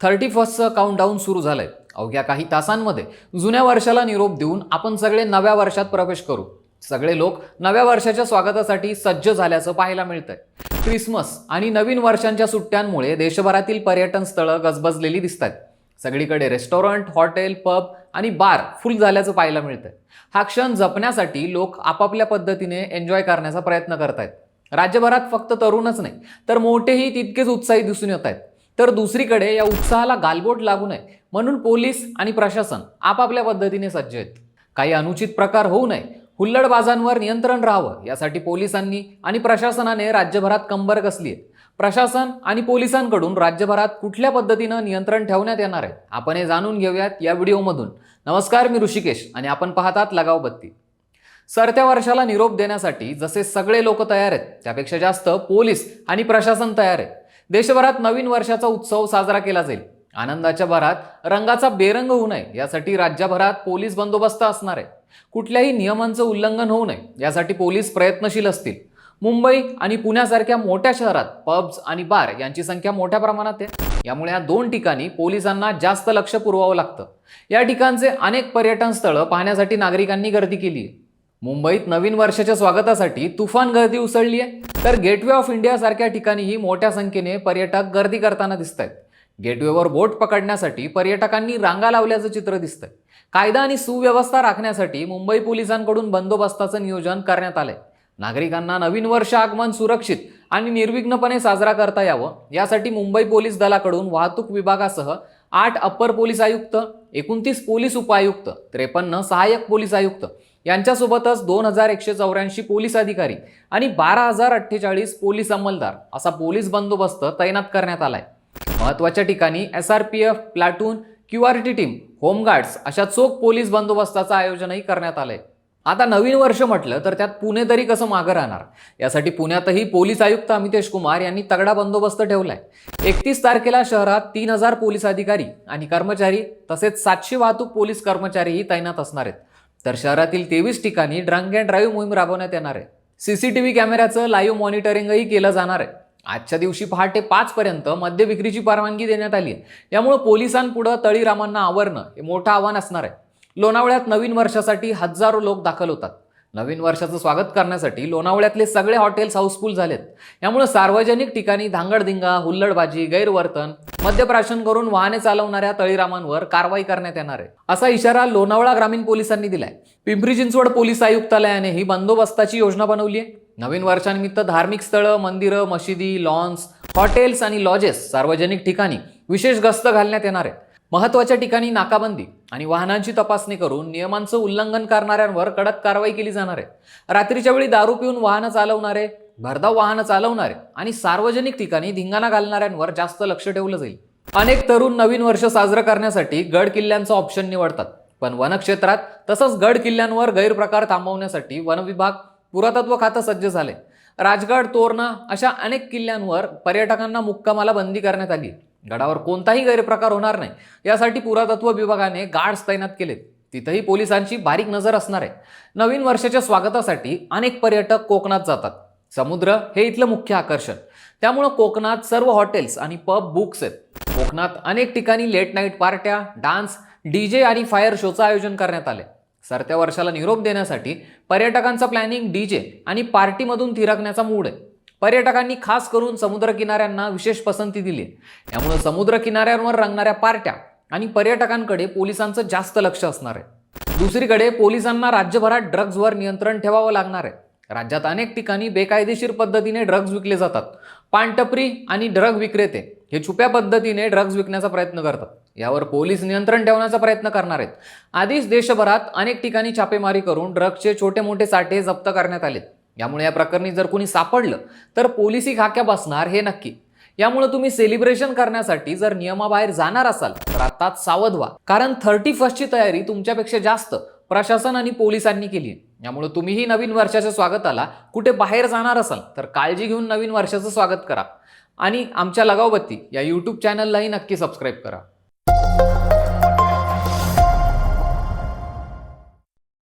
Thirty फर्स्टचं countdown सुरू झालंय. अवघ्या काही तासांमध्ये जुन्या वर्षाला निरोप देऊन आपण सगळे नव्या वर्षात प्रवेश करू. सगळे लोक नव्या वर्षाच्या स्वागतासाठी सज्ज झाल्याचं पाहायला मिळतंय. क्रिसमस आणि नवीन वर्षांच्या सुट्ट्यांमुळे देशभरातील पर्यटन स्थळं गजबजलेली दिसत आहेत सगळीकडे रेस्टॉरंट हॉटेल पब आणि बार फुल झाल्याचं पाहायला मिळतंय. हा क्षण जपण्यासाठी लोक आपापल्या पद्धतीने एन्जॉय करण्याचा प्रयत्न करत आहेत राज्यभरात फक्त तरुणच नाही तर मोठेही तितकेच उत्साही दिसून येत आहेत तर दुसरीकडे या उत्साहाला गालबोट लागू नये म्हणून पोलीस आणि प्रशासन आपापल्या पद्धतीने सज्ज आहेत. काही अनुचित प्रकार होऊ नये हुल्लडबाजांवर नियंत्रण राहावं यासाठी पोलिसांनी आणि प्रशासनाने राज्यभरात कंबर कसली आहे प्रशासन आणि पोलिसांकडून राज्यभरात कुठल्या पद्धतीनं नियंत्रण ठेवण्यात येणार आहे आपण हे जाणून घेऊयात या व्हिडिओमधून. नमस्कार मी ऋषिकेश आणि आपण पाहतात लगाव बत्ती. सरत्या वर्षाला निरोप देण्यासाठी जसे सगळे लोक तयार आहेत त्यापेक्षा जास्त पोलीस आणि प्रशासन तयार आहे. देशभरात नवीन वर्षाचा उत्सव साजरा केला जाईल. आनंदाच्या भरात रंगाचा बेरंग होऊ नये यासाठी राज्यभरात पोलीस बंदोबस्त असणार आहे. कुठल्याही नियमांचं उल्लंघन होऊ नये यासाठी पोलीस प्रयत्नशील असतील. मुंबई आणि पुण्यासारख्या मोठ्या शहरात पब्स आणि बार यांची संख्या मोठ्या प्रमाणात आहे. यामुळे या दोन ठिकाणी पोलिसांना जास्त लक्ष पुरवावं लागतं. या ठिकाणचे अनेक पर्यटन स्थळं पाहण्यासाठी नागरिकांनी गर्दी केली आहे मुंबईत नवीन वर्षाच्या स्वागतासाठी तुफान गर्दी उसळली आहे तर गेटवे ऑफ इंडिया सारख्या ठिकाणीही मोठ्या संख्येने पर्यटक गर्दी करताना दिसत आहेत गेटवेवर बोट पकडण्यासाठी पर्यटकांनी रांगा लावल्याचं चित्र दिसतंय. कायदा आणि सुव्यवस्था राखण्यासाठी मुंबई पोलिसांकडून बंदोबस्ताचं नियोजन करण्यात आलंय. नागरिकांना नवीन वर्ष आगमन सुरक्षित आणि निर्विघ्नपणे साजरा करता यावं यासाठी मुंबई पोलीस दलाकडून वाहतूक विभागासह आठ अप्पर पोलीस आयुक्त एकोणतीस पोलीस उपायुक्त त्रेपन्न सहाय्यक पोलीस आयुक्त यांच्यासोबतच दोन हजार एकशे चौऱ्याऐंशी पोलीस अधिकारी आणि बारा हजार अठ्ठेचाळीस पोलीस अंमलदार असा पोलीस बंदोबस्त तैनात करण्यात आलाय. महत्त्वाच्या ठिकाणी S R P F platoon Q R T team home guards अशा चोख पोलीस बंदोबस्ताचं आयोजनही करण्यात आलंय. आता नवीन वर्ष म्हटलं तर त्यात पुणे तरी कसं मागं राहणार? यासाठी पुण्यातही पोलीस आयुक्त अमितेश कुमार यांनी तगडा बंदोबस्त ठेवलाय. एकतीस तारखेला शहरात तीन हजार पोलीस अधिकारी आणि कर्मचारी तसेच सातशे वाहतूक पोलीस कर्मचारीही तैनात असणार आहेत. तर शहरातील तेवीस ठिकाणी ड्रंक अँड ड्राईव्ह मोहीम राबवण्यात येणार आहे. सीसीटीव्ही कॅमेऱ्याचं लाईव्ह मॉनिटरिंगही केलं जाणार आहे. आजच्या दिवशी पहाटे पाचपर्यंत मद्य विक्रीची परवानगी देण्यात आली आहे. यामुळे पोलिसांपुढं तळीरामांना आवरणं हे मोठं आव्हान असणार आहे. लोणावळ्यात नवीन वर्षासाठी हजारो लोक दाखल होतात. नवीन वर्षाचं स्वागत करण्यासाठी लोणावळ्यातले सगळे हॉटेल्स हाऊसफुल झालेत. यामुळे सार्वजनिक ठिकाणी धांगडधिंगा हुल्लडबाजी गैरवर्तन मद्यप्राशन करून वाहने चालवणाऱ्या तळीरामांवर कारवाई करण्यात येणार आहे. असा इशारा लोणावळा ग्रामीण पोलिसांनी दिलाय. पिंपरी चिंचवड पोलीस आयुक्तालयाने ही बंदोबस्ताची योजना बनवली आहे. नवीन वर्षानिमित्त धार्मिक स्थळं मंदिरं मशिदी लॉन्स हॉटेल्स आणि लॉजेस सार्वजनिक ठिकाणी विशेष गस्त घालण्यात येणार आहे महत्त्वाच्या ठिकाणी नाकाबंदी आणि वाहनांची तपासणी करून नियमांचं उल्लंघन करणाऱ्यांवर कडक कारवाई केली जाणार आहे. रात्रीच्या वेळी दारू पिऊन वाहनं चालवणारे भरधाव वाहनं चालवणारे आणि सार्वजनिक ठिकाणी धिंगाणा घालणाऱ्यांवर जास्त लक्ष ठेवलं जाईल. अनेक तरुण नवीन वर्ष साजरं करण्यासाठी गड किल्ल्यांचं ऑप्शन निवडतात. पण वनक्षेत्रात तसंच गड किल्ल्यांवर गैरप्रकार थांबवण्यासाठी वनविभाग पुरातत्व खातं सज्ज झाले. राजगड तोरणा अशा अनेक किल्ल्यांवर पर्यटकांना मुक्कामाला बंदी करण्यात आली. गडावर कोणताही गैरप्रकार होणार नाही. यासाठी पुरातत्व विभागाने गार्ड्स तैनात केलेत. तिथंही पोलिसांची बारीक नजर असणार आहे. नवीन वर्षाच्या स्वागतासाठी अनेक पर्यटक कोकणात जातात. समुद्र हे इथलं मुख्य आकर्षण. त्यामुळं कोकणात सर्व हॉटेल्स आणि पब बुक्स आहेत. कोकणात अनेक ठिकाणी लेट नाईट पार्ट्या डान्स डीजे आणि फायर शोचं आयोजन करण्यात आले सरत्या वर्षाला निरोप देण्यासाठी पर्यटकांचं प्लॅनिंग डीजे आणि पार्टीमधून थिरकण्याचा मूड आहे. पर्यटकांनी खास करून समुद्रकिनाऱ्यांना विशेष पसंती दिली त्यामुळं समुद्र समुद्रकिनाऱ्यांवर रंगणाऱ्या पार्ट्या आणि पर्यटकांकडे पोलिसांचं जास्त लक्ष असणार आहे. दुसरीकडे पोलिसांना राज्यभरात ड्रग्जवर नियंत्रण ठेवावं लागणार आहे. राज्यात अनेक ठिकाणी बेकायदेशीर पद्धतीने ड्रग्ज विकले जातात. पानटपरी आणि ड्रग विक्रेते हे छुप्या पद्धतीने ड्रग्ज विकण्याचा प्रयत्न करतात. यावर पोलीस नियंत्रण ठेवण्याचा प्रयत्न करणार आहेत. आधीच देशभरात अनेक ठिकाणी छापेमारी करून ड्रग्जचे छोटे मोठे साठे जप्त करण्यात आलेत यामुळे या प्रकरणी जर कोणी सापडलं तर पोलिसी खाक्या बसणार हे नक्की. यामुळे तुम्ही सेलिब्रेशन करण्यासाठी जर नियमाबाहेर जाणार असाल तर आताच सावध व्हा. कारण थर्टी फर्स्टची तयारी तुमच्यापेक्षा जास्त प्रशासन आणि पोलिसांनी केली आहे. यामुळे तुम्हीही नवीन वर्षाच्या स्वागताला कुठे बाहेर जाणार असाल तर काळजी घेऊन नवीन वर्षाचं स्वागत करा. आणि आमच्या लगावबत्ती या यूट्यूब चॅनललाही नक्की सबस्क्राईब करा.